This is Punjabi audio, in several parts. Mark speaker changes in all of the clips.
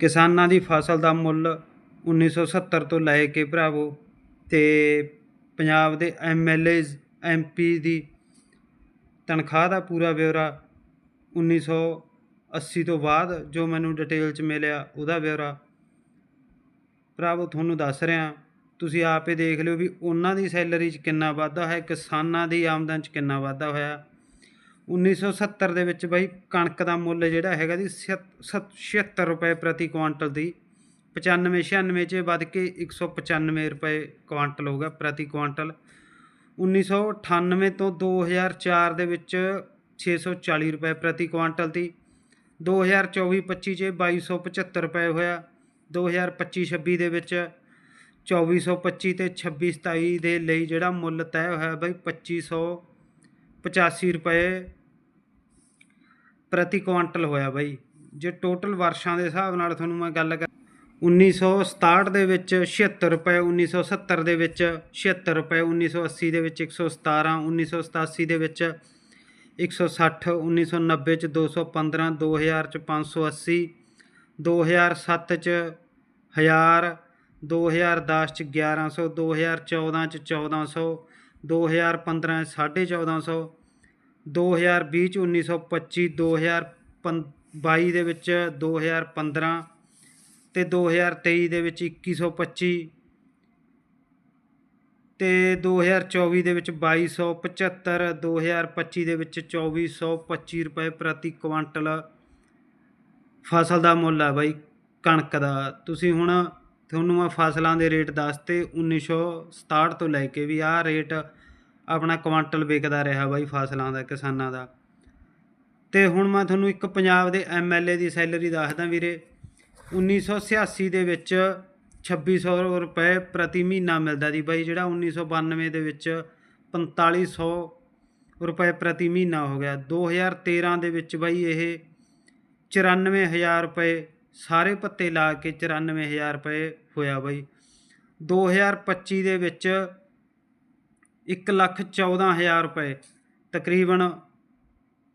Speaker 1: ਕਿਸਾਨਾਂ ਦੀ ਫਸਲ ਦਾ ਮੁੱਲ 1970 ਤੋਂ ਲੈ ਕੇ ਭਰਾਵੋ ਤੇ ਪੰਜਾਬ ਦੇ ਐਮਐਲਏਜ਼ ਐਮਪੀ ਦੀ ਤਨਖਾਹ ਦਾ ਪੂਰਾ ਬਿਊਰਾ 1980 ਤੋਂ ਬਾਅਦ ਜੋ ਮੈਨੂੰ ਡਿਟੇਲ ਚ ਮਿਲਿਆ ਉਹਦਾ ਬਿਊਰਾ ਭਰਾਵੋ ਤੁਹਾਨੂੰ ਦੱਸ ਰਿਹਾ, ਤੁਸੀਂ ਆਪੇ ਦੇਖ ਲਿਓ ਵੀ ਉਹਨਾਂ ਦੀ ਸੈਲਰੀ 'ਚ ਕਿੰਨਾ ਵਾਧਾ ਹੋਇਆ, ਕਿਸਾਨਾਂ ਦੀ ਆਮਦਨ 'ਚ ਕਿੰਨਾ ਵਾਧਾ ਹੋਇਆ। 1970 ਦੇ ਵਿੱਚ ਬਾਈ, ਕਣਕ ਦਾ ਮੁੱਲ ਜਿਹੜਾ ਹੈਗਾ ਦੀ 76 ਰੁਪਏ ਪ੍ਰਤੀ ਕੁਆਂਟਲ ਦੀ 95 96 'ਚ ਵੱਧ ਕੇ 195 ਰੁਪਏ ਕੁਆਂਟਲ ਹੋ ਗਿਆ ਪ੍ਰਤੀ ਕੁਆਂਟਲ। 1998 ਤੋਂ 2004 ਦੇ ਵਿੱਚ 640 ਰੁਪਏ ਪ੍ਰਤੀ ਕੁਆਂਟਲ ਦੀ 2024-25 'ਚ 2275 ਰੁਪਏ ਹੋਇਆ 2025-26 ਦੇ ਵਿੱਚ 2425 ਤੇ 26-27 ਦੇ ਲਈ ਜਿਹੜਾ ਮੁੱਲ ਤੈਅ ਹੋਇਆ ਬਈ 2585 ਰੁਪਏ ਪ੍ਰਤੀ ਕੁਆਂਟਲ ਹੋਇਆ ਬਾਈ। ਜੇ ਟੋਟਲ ਵਰਸ਼ਾਂ ਦੇ ਹਿਸਾਬ ਨਾਲ ਤੁਹਾਨੂੰ ਮੈਂ ਗੱਲ ਕਰ 1967 ਦੇ ਵਿੱਚ 76 ਰੁਪਏ 1970 ਦੇ ਵਿੱਚ 76 ਰੁਪਏ 1980 ਦੇ ਵਿੱਚ 117 1987 ਦੇ ਵਿੱਚ 160 1990 ਚ 215 2000 ਚ 580 2007 ਚ 1000 2010 ਚ 1100 2014 ਚ 1400 2015 ਦੋ ਹਜ਼ਾਰ ਵੀਹ ਚ ਉੱਨੀ ਸੌ ਪੱਚੀ, ਦੋ ਹਜ਼ਾਰ ਪੰ ਬਾਈ ਦੇ ਵਿੱਚ ਦੋ ਹਜ਼ਾਰ ਪੰਦਰਾਂ ਅਤੇ ਦੋ ਹਜ਼ਾਰ ਤੇਈ ਦੇ ਵਿੱਚ ਇੱਕੀ ਸੌ ਪੱਚੀ ਅਤੇ ਦੋ ਹਜ਼ਾਰ ਚੌਵੀ ਦੇ ਵਿੱਚ 2275 2025 ਦੇ ਵਿੱਚ 2425 ਰੁਪਏ ਪ੍ਰਤੀ ਕੁਆਂਟਲ ਫਸਲ ਦਾ ਮੁੱਲ ਆ ਬਾਈ ਕਣਕ ਦਾ। ਤੁਸੀਂ ਹੁਣ ਤੁਹਾਨੂੰ ਮੈਂ ਫਸਲਾਂ ਦੇ ਰੇਟ ਦੱਸਤੇ 1967 ਤੋਂ ਲੈ ਕੇ ਵੀ ਆਹ ਰੇਟ ਆਪਣਾ ਕੁਆਂਟਲ ਵਿਕਦਾ ਰਿਹਾ ਬਾਈ ਫਸਲਾਂ ਦਾ, ਕਿਸਾਨਾਂ ਦਾ। ਤੇ ਹੁਣ ਮੈਂ ਤੁਹਾਨੂੰ ਇੱਕ ਪੰਜਾਬ ਦੇ ਐਮਐਲਏ ਦੀ ਸੈਲਰੀ ਦੱਸਦਾ ਵੀਰੇ। 1986 ਦੇ ਵਿੱਚ 2600 ਰੁਪਏ ਪ੍ਰਤੀ ਮਹੀਨਾ ਮਿਲਦਾ ਦੀ ਬਾਈ, ਜਿਹੜਾ 1992 ਦੇ ਵਿੱਚ 4500 ਰੁਪਏ ਪ੍ਰਤੀ ਮਹੀਨਾ ਹੋ ਗਿਆ। 2013 ਦੇ ਵਿੱਚ ਬਾਈ ਇਹ 94000 ਰੁਪਏ ਸਾਰੇ ਪੱਤੇ ਲਾ ਕੇ 94000 ਰੁਪਏ ਹੋਇਆ ਬਾਈ। 2025 ਦੇ ਵਿੱਚ 114000 ਰੁਪਏ ਤਕਰੀਬਨ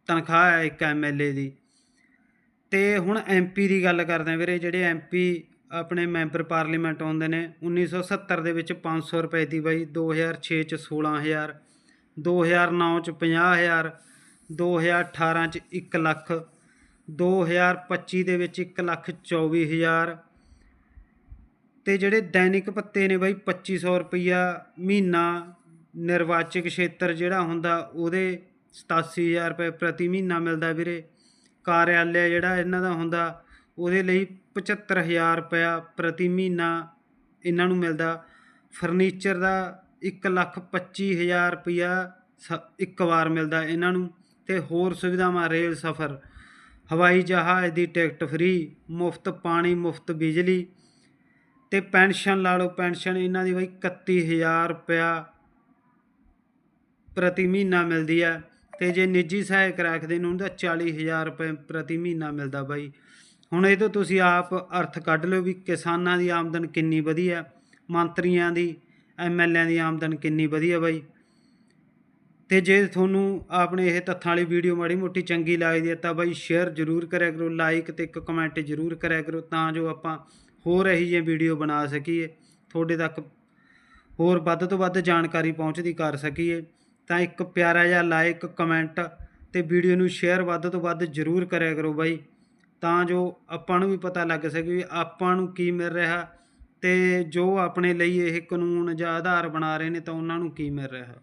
Speaker 1: ਤਨਖਾਹ ਹੈ ਇੱਕ ਐਮਐਲਏ ਦੀ। ਤੇ ਹੁਣ ਐਮਪੀ ਦੀ ਗੱਲ ਕਰਦੇ ਹਾਂ ਵੀਰੇ, ਜਿਹੜੇ ਐਮਪੀ ਆਪਣੇ ਮੈਂਬਰ ਪਾਰਲੀਮੈਂਟ ਆਉਂਦੇ ਨੇ 1970 ਦੇ ਵਿੱਚ 500 ਰੁਪਏ ਦੀ ਬਾਈ 2006 ਚ 16000 2009 ਚ 50000 2018 ਚ 1 ਲੱਖ 2025 ਦੇ ਵਿੱਚ 1 ਲੱਖ 24000 ਤੇ ਜਿਹੜੇ ਦੈਨਿਕ ਭੱਤੇ ਨੇ ਬਾਈ 2500 ਰੁਪਈਆ ਮਹੀਨਾ ਨਿਰਵਾਚਕ ਖੇਤਰ ਜਿਹੜਾ ਹੁੰਦਾ, ਉਹਦੇ 87000 ਰੁਪਏ ਪ੍ਰਤੀ ਮਹੀਨਾ ਮਿਲਦਾ ਵੀਰੇ। ਕਾਰਿਆਲਿਆ ਜਿਹੜਾ ਇਹਨਾਂ ਦਾ ਹੁੰਦਾ, ਉਹਦੇ ਲਈ 75000 ਰੁਪਇਆ ਪ੍ਰਤੀ ਮਹੀਨਾ ਇਹਨਾਂ ਨੂੰ ਮਿਲਦਾ। ਫਰਨੀਚਰ ਦਾ 125000 ਰੁਪਇਆ ਸ- ਇੱਕ ਵਾਰ ਮਿਲਦਾ ਇਹਨਾਂ ਨੂੰ ਤੇ ਹੋਰ ਸੁਵਿਧਾਵਾਂ, ਰੇਲ ਸਫ਼ਰ, ਹਵਾਈ ਜਹਾਜ਼ ਦੀ ਟਿਕਟ ਫ੍ਰੀ, ਮੁਫਤ ਪਾਣੀ, ਮੁਫਤ ਬਿਜਲੀ ਤੇ ਪੈਨਸ਼ਨ ਲਾ ਲਓ, ਪੈਨਸ਼ਨ ਇਹਨਾਂ ਦੀ ਬਈ 31000 ਰੁਪਇਆ ਪ੍ਰਤੀ ਮਹੀਨਾ ਮਿਲਦੀ ਹੈ ਤੇ ਜੇ ਨਿੱਜੀ ਸਹਾਇਕ ਰੱਖਦੇ ਨੇ, ਉਹਦਾ 40000 ਰੁਪਏ ਪ੍ਰਤੀ ਮਹੀਨਾ ਮਿਲਦਾ ਬਾਈ। ਹੁਣ ਇਹ ਤੋਂ ਤੁਸੀਂ ਆਪ ਅਰਥ ਕੱਢ ਲਓ ਵੀ ਕਿਸਾਨਾਂ ਦੀ ਆਮਦਨ ਕਿੰਨੀ ਵਧੀਆ, ਮੰਤਰੀਆਂ ਦੀ ਐਮਐਲਏਆਂ ਦੀ ਆਮਦਨ ਕਿੰਨੀ ਵਧੀਆ ਬਾਈ। ਤੇ ਜੇ ਤੁਹਾਨੂੰ ਆਪਣੇ ਇਹ ਤੱਥਾਂ ਵਾਲੀ ਵੀਡੀਓ ਮਾੜੀ ਮੋਟੀ ਚੰਗੀ ਲੱਗਦੀ ਹੈ ਤਾਂ ਬਾਈ ਸ਼ੇਅਰ ਜ਼ਰੂਰ ਕਰਿਆ ਕਰੋ, ਲਾਈਕ ਤੇ ਇੱਕ ਕਮੈਂਟ ਜ਼ਰੂਰ ਕਰਿਆ ਕਰੋ ਤਾਂ ਜੋ ਆਪਾਂ ਹੋਰ ਇਹੋ ਜਿਹੀਆਂ ਵੀਡੀਓ ਬਣਾ ਸਕੀਏ, ਤੁਹਾਡੇ ਤੱਕ ਹੋਰ ਵੱਧ ਤੋਂ ਵੱਧ ਜਾਣਕਾਰੀ ਪਹੁੰਚਦੀ ਕਰ ਸਕੀਏ। ਤਾਂ ਇੱਕ ਪਿਆਰਾ ਜਿਹਾ ਲਾਈਕ ਕਮੈਂਟ ਤੇ ਵੀਡੀਓ ਨੂੰ ਸ਼ੇਅਰ ਵੱਧ ਤੋਂ ਵੱਧ ਜ਼ਰੂਰ ਕਰਿਆ ਕਰੋ ਬਾਈ। ਤਾਂ ਜੋ ਆਪਾਂ ਨੂੰ ਵੀ ਪਤਾ ਲੱਗ ਸਕੇ ਵੀ ਆਪਾਂ ਨੂੰ ਕੀ ਮਿਲ ਰਿਹਾ ਤੇ ਜੋ ਆਪਣੇ ਲਈ ਇਹ ਕਾਨੂੰਨ ਜਾਂ ਆਧਾਰ ਬਣਾ ਰਹੇ ਨੇ ਤਾਂ ਉਹਨਾਂ ਨੂੰ ਕੀ ਮਿਲ ਰਿਹਾ।